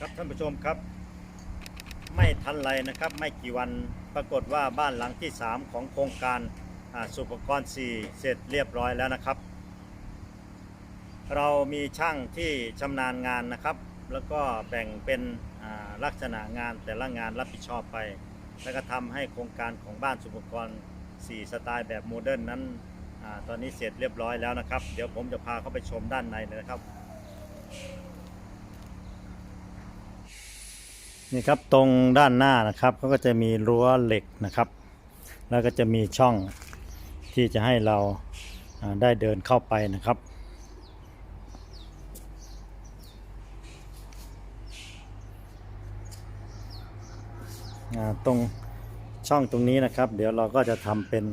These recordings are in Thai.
ครับท่านผู้ชมครับ ไม่ทันไรนะครับ ไม่กี่วันปรากฏว่าบ้านหลังที่ 3 ของโครงการอ่าสุปกรณ์ 4 เสร็จเรียบร้อยแล้วนะครับ เรามีช่างที่ชำนาญงานนะครับ แล้วก็แบ่งเป็นอ่าลักษณะงานแต่ละงานรับผิดชอบไป แล้วก็ทำให้โครงการของบ้านสุปกรณ์ 4 สไตล์แบบโมเดิร์นนั้นอาตอนนี้เสร็จเรียบร้อยแล้วนะครับ เดี๋ยวผมจะพาเข้าไปชมด้านในเลยนะครับ นี่ครับตรงด้านหน้านะครับเขาก็จะมีรั้วเหล็กนะครับ แล้วก็จะมีช่องที่จะให้เราได้เดินเข้าไปนะครับ ตรงช่องตรงนี้นะครับ เดี๋ยวเราก็จะทำเป็น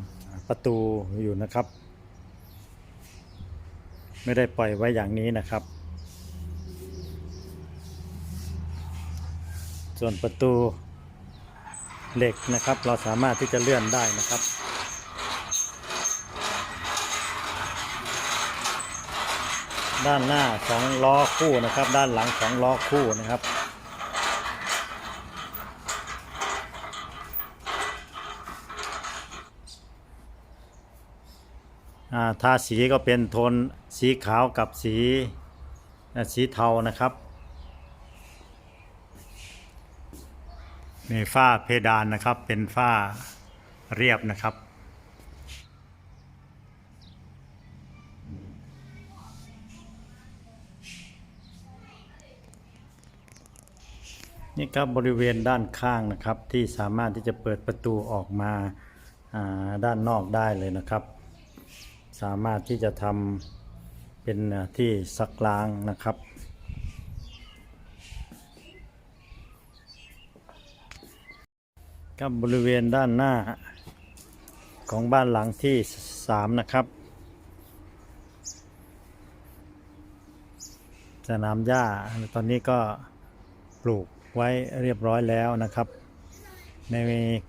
ประตูอยู่นะครับ ไม่ได้ปล่อยไว้อย่างนี้นะครับ ส่วนประตูเหล็กนะครับ เราสามารถที่จะเลื่อนได้นะครับด้านหน้าสองล้อคู่นะครับ ด้านหลังสองล้อคู่นะครับอ่าทาสีก็เป็นโทนสีขาวกับสีสีเทานะครับ มีฝ้าเพดานนะครับเป็นฝ้าเรียบนะครับ นี่ครับบริเวณด้านข้างนะครับที่สามารถที่จะเปิดประตูออกมาาด้านนอกได้เลยนะครับ สามารถที่จะทำเป็นที่ซักล้างนะครับ กับบริเวณด้านหน้าของบ้านหลังที่สามนะครับ สนามหญ้าตอนนี้ก็ปลูกไว้เรียบร้อยแล้วนะครับ ใน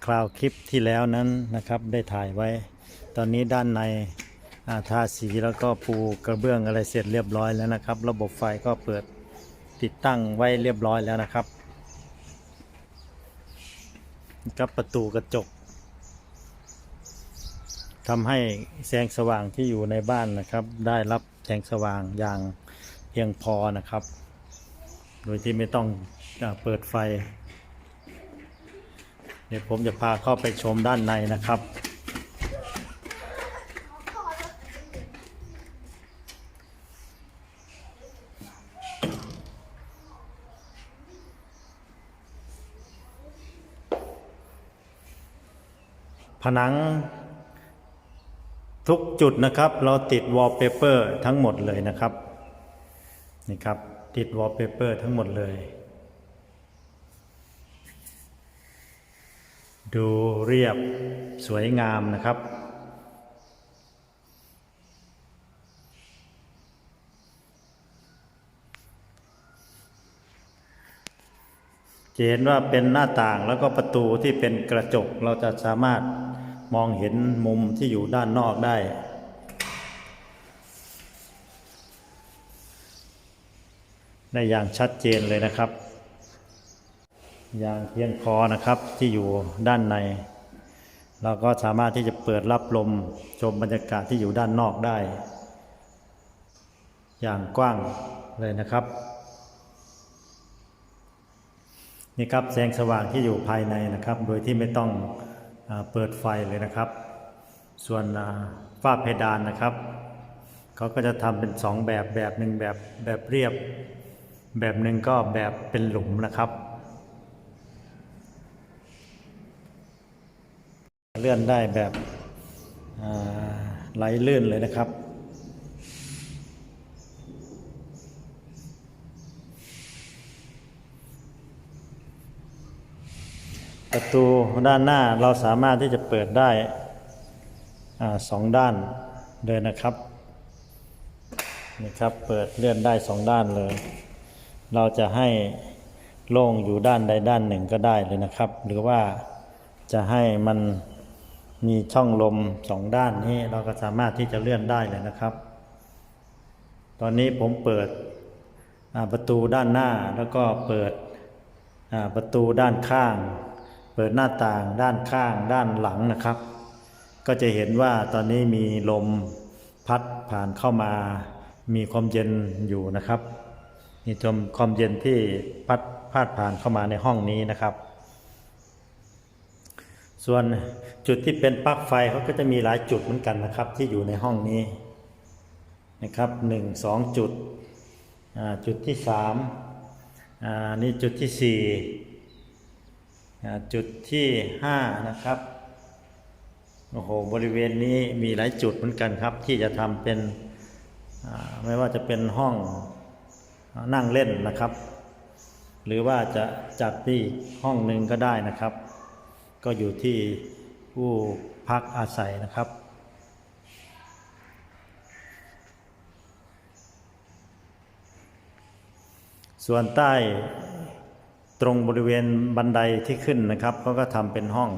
คราวคลิปที่แล้วนั้นนะครับได้ถ่ายไว้ ตอนนี้ด้านในาทาสีแล้วก็ปูกระเบื้องอะไรเสร็จเรียบร้อยแล้วนะครับ ระบบไฟก็เปิดติดตั้งไว้เรียบร้อยแล้วนะครับ กับประตูกระจกทำให้แสงสว่างที่อยู่ในบ้านนะครับ ได้รับแสงสว่างอย่างเพียงพอนะครับ โดยที่ไม่ต้องเปิดไฟ เดี๋ยวผมจะพาเข้าไปชมด้านในนะครับ ผนังทุกจุดนะครับ เราติดวอลเปเปอร์ทั้งหมดเลยนะครับนี่ครับ ติดวอลเปเปอร์ทั้งหมดเลย ดูเรียบสวยงามนะครับจะเห็นว่าเป็นหน้าต่างแล้วก็ประตูที่เป็นกระจกเราจะสามารถ มองเห็นมุมที่อยู่ด้านนอกได้ ได้อย่างชัดเจนเลยนะครับ อย่างเพียงพอนะครับที่อยู่ด้านใน เราก็สามารถที่จะเปิดรับลมชมบรรยากาศที่อยู่ด้านนอกได้ อย่างกว้างเลยนะครับนี่ครับแสงสว่างที่อยู่ภายในนะครับ โดยที่ไม่ต้อง เปิดไฟเลยนะครับ ส่วนฝ้าเพดานนะครับเขาก็จะทำเป็นสองแบบแบบหนึ่งแบบแบบเรียบ แบบหนึ่งก็แบบเป็นหลุมนะครับ เลื่อนได้แบบไหลลื่นเลยนะครับ ประตูด้านหน้าเราสามารถที่จะเปิดได้อสองด้านเลยนะครับนี่ครับเปิดเลื่อนได้สองด้านเลย เราจะให้โล่งอยู่ด้านใดด้านหนึ่งก็ได้เลยนะครับ หรือว่าจะให้มันมีช่องลมสองด้านนี้เราก็สามารถที่จะเลื่อนได้เลยนะครับ ตอนนี้ผมเปิดประตูด้านหน้าแล้วก็เปิดประตูด้านข้าง เปิดหน้าต่างด้านข้างด้านหลังนะครับ ก็จะเห็นว่าตอนนี้มีลมพัดผ่านเข้ามา มีความเย็นอยู่นะครับ มีลมความเย็นที่พัดพาดผ่านเข้ามาในห้องนี้นะครับ ส่วนจุดที่เป็นปลั๊กไฟเขาก็จะมีหลายจุดเหมือนกันนะครับ ที่อยู่ในห้องนี้นะครับหนึ่งสองจุดอ่าจุดที่สามอ่านี่จุดที่สี่ จุดที่ห้านะครับ โอ้โห บริเวณนี้มีหลายจุดเหมือนกันครับ ที่จะทำเป็นไม่ว่าจะเป็นห้องนั่งเล่นนะครับ หรือว่าจะจัดที่ห้องหนึ่งก็ได้นะครับ ก็อยู่ที่ผู้พักอาศัยนะครับส่วนใต้ ตรงบริเวณบันไดที่ขึ้นนะครับเขาก็ทำเป็นห้อง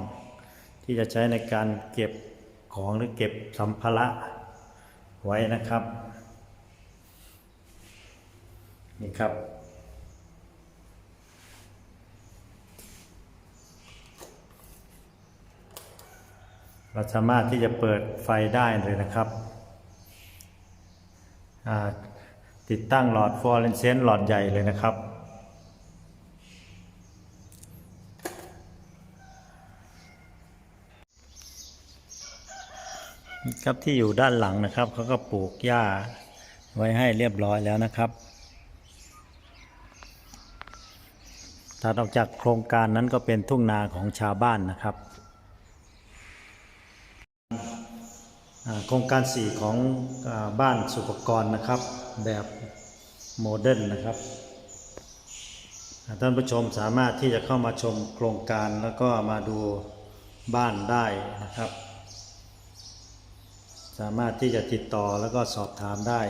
ที่จะใช้ในการเก็บของหรือเก็บสัมภาระไว้นะครับ นี่ครับ เราสามารถที่จะเปิดไฟได้เลยนะครับ ติดตั้งหลอดฟลูออเรสเซนต์หลอดใหญ่เลยนะครับ ครับที่อยู่ด้านหลังนะครับเขาก็ปลูกหญ้าไว้ให้เรียบร้อยแล้วนะครับถัดออกจากโครงการนั้นก็เป็นทุ่งนาของชาวบ้านนะครับ โครงการ 4 ของอบ้านสุปกรณ์นะครับ แบบโมเดิร์นนะครับท่านผู้ชมสามารถที่จะเข้ามาชมโครงการแล้วก็มาดูบ้านได้นะครับ สามารถที่จะติดต่อแล้วก็สอบถามได้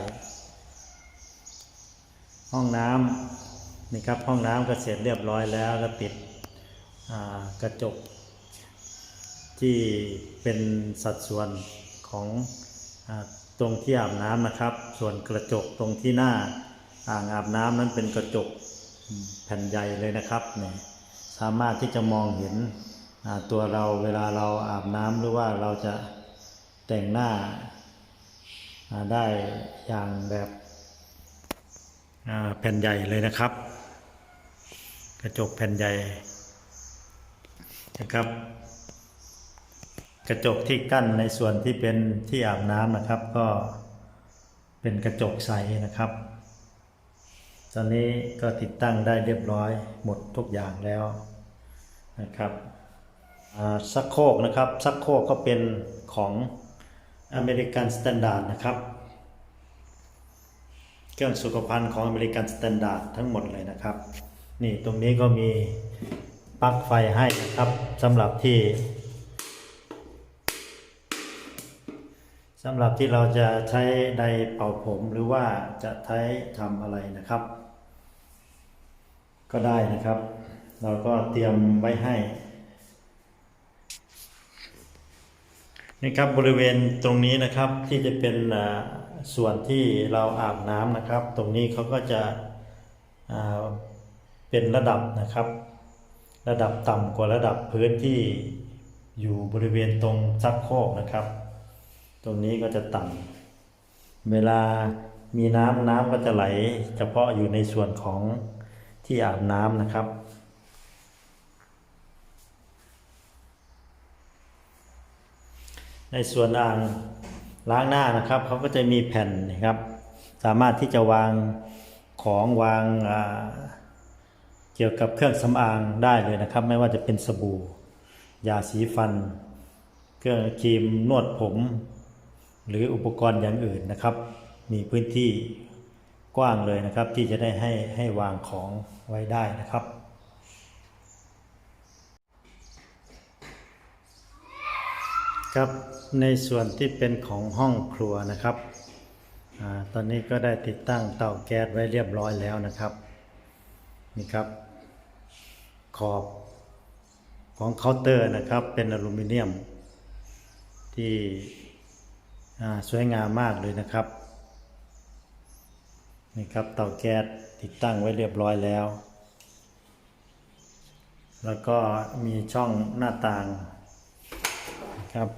ห้องน้ำนี่ครับห้องน้ำก็เสร็จเรียบร้อยแล้วก็ติดกระจก ที่เป็นสัดส่วนของอตรงที่อาบน้ำนะครับ ส่วนกระจกตรงที่หน้าอ่างอาบน้ำนั้นเป็นกระจกแผ่นใหญ่เลยนะครับเนี่ยสามารถที่จะมองเห็นตัวเราเวลาเราอาบน้ำหรือว่าเราจะ แต่งหน้าได้อย่างแบบแผ่นใหญ่เลยนะครับ กระจกแผ่นใหญ่นะครับ กระจกที่กั้นในส่วนที่เป็นที่อาบน้ำนะครับ ก็เป็นกระจกใสนะครับ ตอนนี้ก็ติดตั้งได้เรียบร้อยหมดทุกอย่างแล้วนะครับอ่าซักโครกนะครับซักโครกก็เป็นของ อเมริกันสแตนดาร์ดนะครับ เครื่องสุขภัณฑ์ของอเมริกันสแตนดาร์ดทั้งหมดเลยนะครับ นี่ตรงนี้ก็มีปลั๊กไฟให้นะครับสำหรับที่สำหรับที่เราจะใช้ไดเป่าผมหรือว่าจะใช้ทำอะไรนะครับ ก็ได้นะครับ เราก็เตรียมไว้ให้ นี่ครับบริเวณตรงนี้นะครับที่จะเป็นส่วนที่เราอาบน้ำนะครับ ตรงนี้เขาก็จะเป็นระดับนะครับ ระดับต่ำกว่าระดับพื้นที่อยู่บริเวณตรงซักโคกนะครับ ตรงนี้ก็จะต่ำเวลามีน้ำน้ำก็จะไหล เฉพาะอยู่ในส่วนของที่อาบน้ำนะครับ ในส่วนอ่างล้างหน้านะครับเขาก็จะมีแผ่นนะครับ สามารถที่จะวางของวางาเกี่ยวกับเครื่องสำอางได้เลยนะครับ ไม่ว่าจะเป็นสบู่ยาสีฟัน เครื่องครีมนวดผม หรืออุปกรณ์อย่างอื่นนะครับ มีพื้นที่กว้างเลยนะครับ ที่จะได้ให้ให้วางของไว้ได้นะครับครับ ในส่วนที่เป็นของห้องครัวนะครับอตอนนี้ก็ได้ติดตั้งเตาแก๊สไว้เรียบร้อยแล้วนะครับ นี่ครับ ขอบของเคาน์เตอร์นะครับ เป็นอลูมิเนียม ที่สวยงามมากเลยนะครับ นี่ครับเตาแก๊สติดตั้งไว้เรียบร้อยแล้ว แล้วก็มีช่องหน้าต่างครับ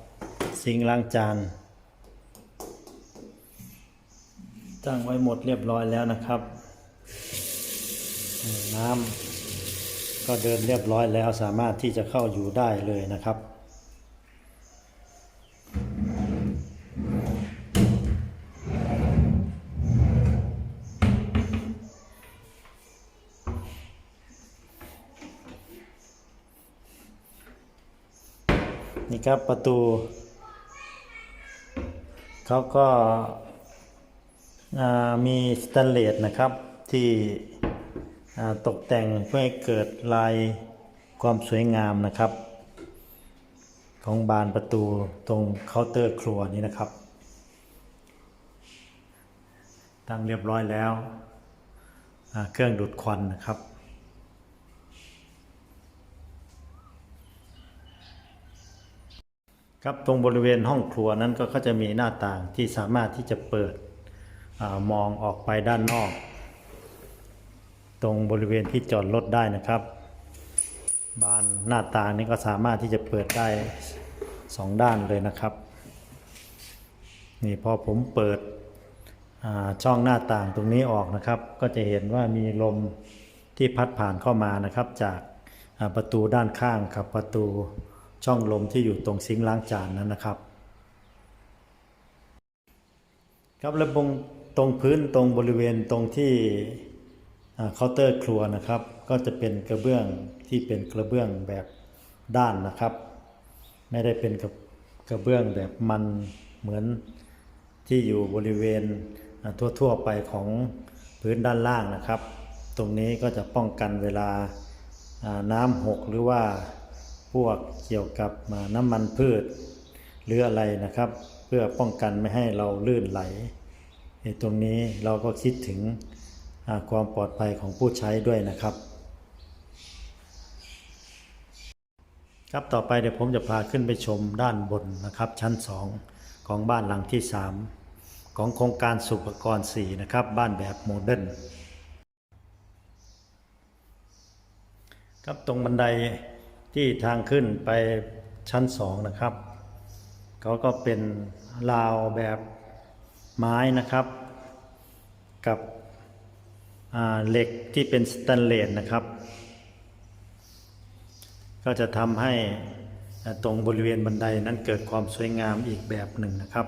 ซิงล้างจาน ตั้งไว้หมดเรียบร้อยแล้วนะครับ น้ำก็เดินเรียบร้อยแล้วสามารถที่จะเข้าอยู่ได้เลยนะครับนี่ครับประตู เขาก็มีสแตนเลสนะครับที่ตกแต่งเพื่อให้เกิดลายความสวยงามนะครับ ของบานประตูตรงเคาน์เตอร์ครัวนี้นะครับ ตั้งเรียบร้อยแล้วเครื่องดูดควันนะครับ ครับตรงบริเวณห้องครัวนั้นก็จะมีหน้าต่างที่สามารถที่จะเปิดอมองออกไปด้านนอก ตรงบริเวณที่จอดรถได้นะครับ บานหน้าต่างนี้ก็สามารถที่จะเปิดได้สองด้านเลยนะครับนี่พอผมเปิดช่องหน้าต่างตรงนี้ออกนะครับ ก็จะเห็นว่ามีลมที่พัดผ่านเข้ามานะครับ จากประตูด้านข้างกับประตู ช่องลมที่อยู่ตรงซิงค์ล้างจานนั้นนะครับครับและบงตรงพื้นตรงบริเวณตรงที่เคาน์เตอร์ครัวนะครับ ก็จะเป็นกระเบื้องที่เป็นกระเบื้องแบบด้านนะครับ ไม่ได้เป็นกระกระเบื้องแบบมันเหมือนที่อยู่บริเวณอ่าทั่วๆไปของพื้นด้านล่างนะครับ ตรงนี้ก็จะป้องกันเวลาน้ำหกหรือว่า วกเกี่ยวกับอ่าน้ำมันพืช หรืออะไรนะครับ เพื่อป้องกันไม่ให้เราลื่นไหลตรงนี้เราก็คิดถึงความปลอดภัยของผู้ใช้ด้วยนะครับ ครับต่อไปเดี๋ยวผมจะพาขึ้นไปชมด้านบนนะครับ ชั้น 2 ของบ้านหลังที่ 3 ของโครงการสุภกร4นะครับ บ้านแบบโมเดิร์นครับตรงบันได ที่ทางขึ้นไปชั้น2นะครับ เขาก็เป็นราวแบบไม้นะครับ กับเหล็กที่เป็นสแตนเลสนะครับ ก็จะทำให้ตรงบริเวณบันไดนั้นเกิดความสวยงามอีกแบบหนึ่งนะครับ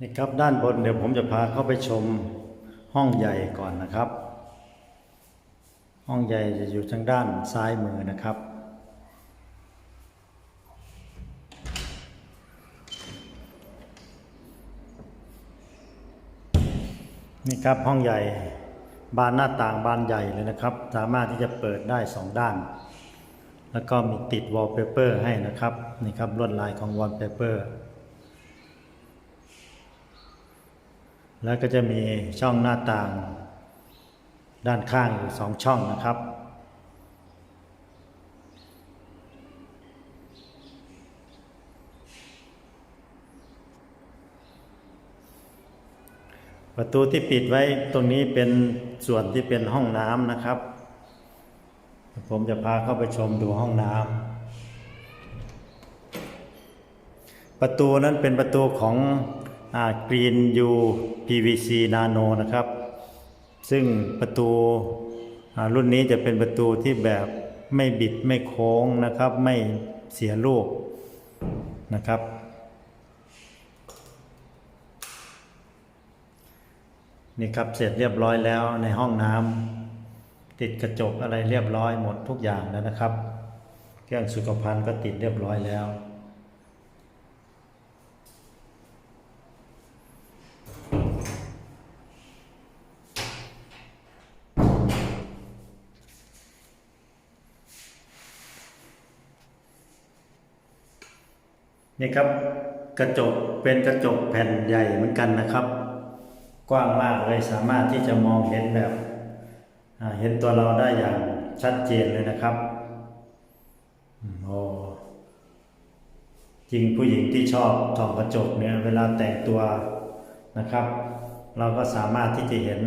นี่ครับด้านบนเดี๋ยวผมจะพาเข้าไปชมห้องใหญ่ก่อนนะครับ ห้องใหญ่จะอยู่ทางด้านซ้ายมือนะครับ นี่ครับห้องใหญ่บานหน้าต่างบานใหญ่เลยนะครับ สามารถที่จะเปิดได้สองด้าน แล้วก็มีติดวอลเปเปอร์ให้นะครับนี่ครับลวดลายของวอลเปเปอร์ แล้วก็จะมีช่องหน้าต่าง ด้านข้างอยู่สองช่องนะครับ ประตูที่ปิดไว้ตรงนี้เป็นส่วนที่เป็นห้องน้ำนะครับ ผมจะพาเข้าไปชมดูห้องน้ำประตูนั้นเป็นประตูของ กรีนยู PVC Nano นะครับ ซึ่งประตูรุ่นนี้จะเป็นประตูที่แบบไม่บิดไม่โค้งนะครับ ไม่เสียรูปนะครับ นี่ครับเสร็จเรียบร้อยแล้วในห้องน้ำติดกระจกอะไรเรียบร้อยหมดทุกอย่างแล้วนะครับ เครื่องสุขภัณฑ์ก็ติดเรียบร้อยแล้ว นี่ครับกระจกเป็นกระจกแผ่นใหญ่เหมือนกันนะครับ กว้างมากเลยสามารถที่จะมองเห็นแบบเห็นตัวเราได้อย่างชัดเจนเลยนะครับโอ้จริงผู้หญิงที่ชอบส่องกระจกเนี่ยเวลาแต่งตัวนะครับ เราก็สามารถที่จะเห็น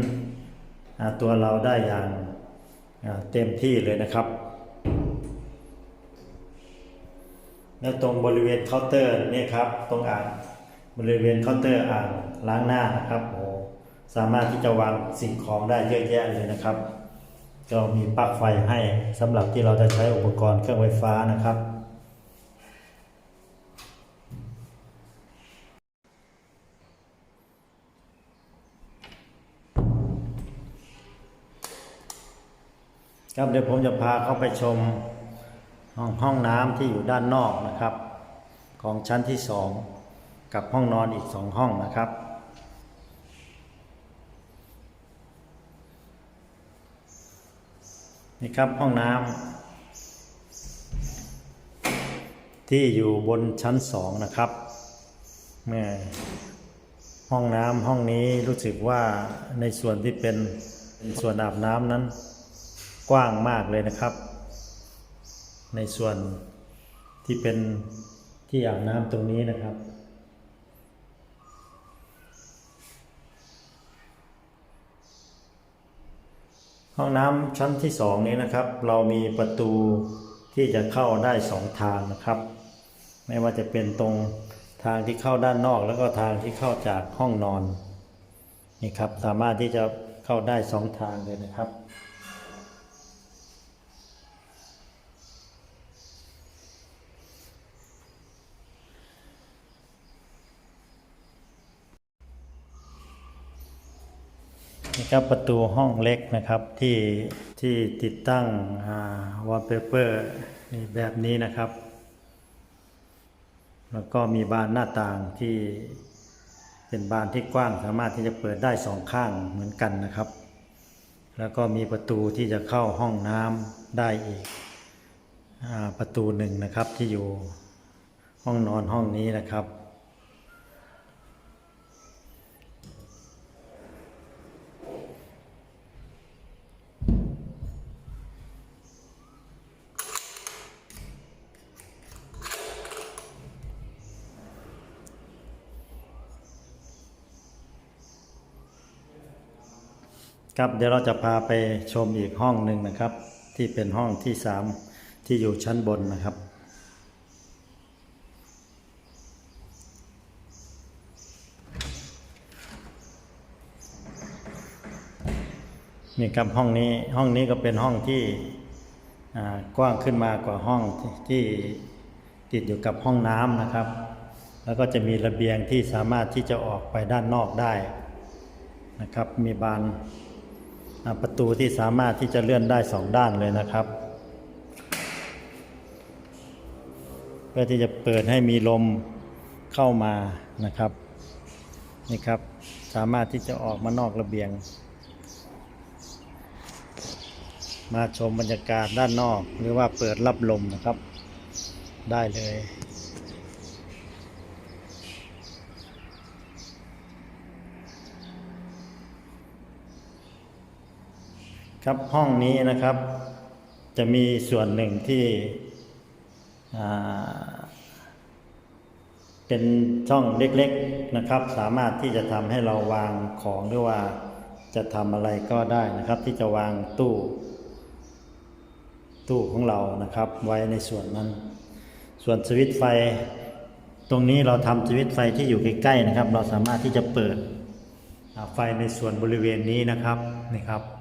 ตัวเราได้อย่างเต็มที่เลยนะครับ แล้วตรงบริเวณเคาน์เตอร์นี่ครับ ตรงอ่างบริเวณเคาน์เตอร์อ่างล้างหน้านะครับโอ้สามารถที่จะวางสิ่งของได้เยอะแยะเลยนะครับ ก็มีปลั๊กไฟให้สำหรับที่เราจะใช้อุปกรณ์เครื่องไฟฟ้านะครับครับเดี๋ยวผมจะพาเข้าไปชม ห้องห้องน้ำที่อยู่ด้านนอกนะครับ ของชั้นที่สองกับห้องนอนอีกสองห้องนะครับ นี่ครับห้องน้ำที่อยู่บนชั้นสองนะครับแม่ห้องน้ำห้องนี้รู้สึกว่าในส่วนที่เป็นส่วนอาบน้ำนั้นกว้างมากเลยนะครับ ในส่วนที่เป็นที่อาบน้ำตรงนี้นะครับ ห้องน้ำชั้นที่สองนี้นะครับ เรามีประตูที่จะเข้าได้สองทางนะครับ ไม่ว่าจะเป็นตรงทางที่เข้าด้านนอก แล้วก็ทางที่เข้าจากห้องนอนนี่ครับสามารถที่จะเข้าได้สองทางเลยนะครับ นี่ครับประตูห้องเล็กนะครับที่ที่ติดตั้งวอลเปเปอร์แบบนี้นะครับ แล้วก็มีบานหน้าต่างที่เป็นบานที่กว้างสามารถที่จะเปิดได้สองข้างเหมือนกันนะครับ แล้วก็มีประตูที่จะเข้าห้องน้ำได้อีกอประตูหนึ่งนะครับที่อยู่ห้องนอนห้องนี้นะครับ ครับเดี๋ยวเราจะพาไปชมอีกห้องหนึ่งนะครับ ที่เป็นห้องที่สามที่อยู่ชั้นบนนะครับ นี่ครับห้องนี้ห้องนี้ก็เป็นห้องที่อ่ากว้างขึ้นมากว่าห้องที่ติดอยู่กับห้องน้ำนะครับ แล้วก็จะมีระเบียงที่สามารถที่จะออกไปด้านนอกได้นะครับ มีบาน ประตูที่สามารถที่จะเลื่อนได้สองด้านเลยนะครับ เพื่อที่จะเปิดให้มีลมเข้ามานะครับนี่ครับสามารถที่จะออกมานอกระเบียง มาชมบรรยากาศด้านนอก หรือว่าเปิดรับลมนะครับ ได้เลย ครับห้องนี้นะครับ จะมีส่วนหนึ่งที่เป็นช่องเล็กๆนะครับ สามารถที่จะทำให้เราวางของหรือว่าจะทำอะไรก็ได้นะครับ ที่จะวางตู้ ตู้ของเรานะครับ ไว้ในส่วนนั้น ส่วนสวิตช์ไฟ ตรงนี้เราทำสวิตช์ไฟที่อยู่ใกล้ๆนะครับ เราสามารถที่จะเปิดไฟในส่วนบริเวณนี้นะครับนี่ครับ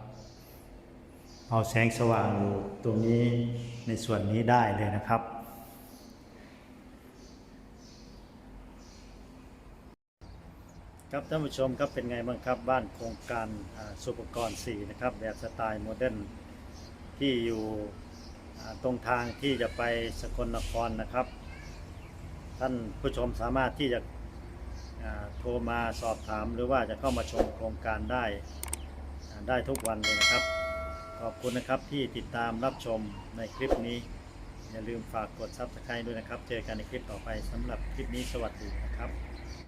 เอาแสงสว่างอยู่ตรงนี้ในส่วนนี้ได้เลยนะครับ ครับท่านผู้ชมครับเป็นไงบ้างครับบ้านโครงการอ่าสุปกรณ์4นะครับแบบสไตล์โมเดิร์นที่อยู่ตรงทางที่จะไปสกลนครนะครับ ท่านผู้ชมสามารถที่จะโทรมาสอบถามหรือว่าจะเข้ามาชมโครงการได้ได้ทุกวันเลยนะครับ ขอบคุณนะครับที่ติดตามรับชมในคลิปนี้ อย่าลืมฝากกดซับสไคร b e ด้วยนะครับ เจอกันในคลิปต่อไปสำหรับคลิปนี้สวัสดีนะครับ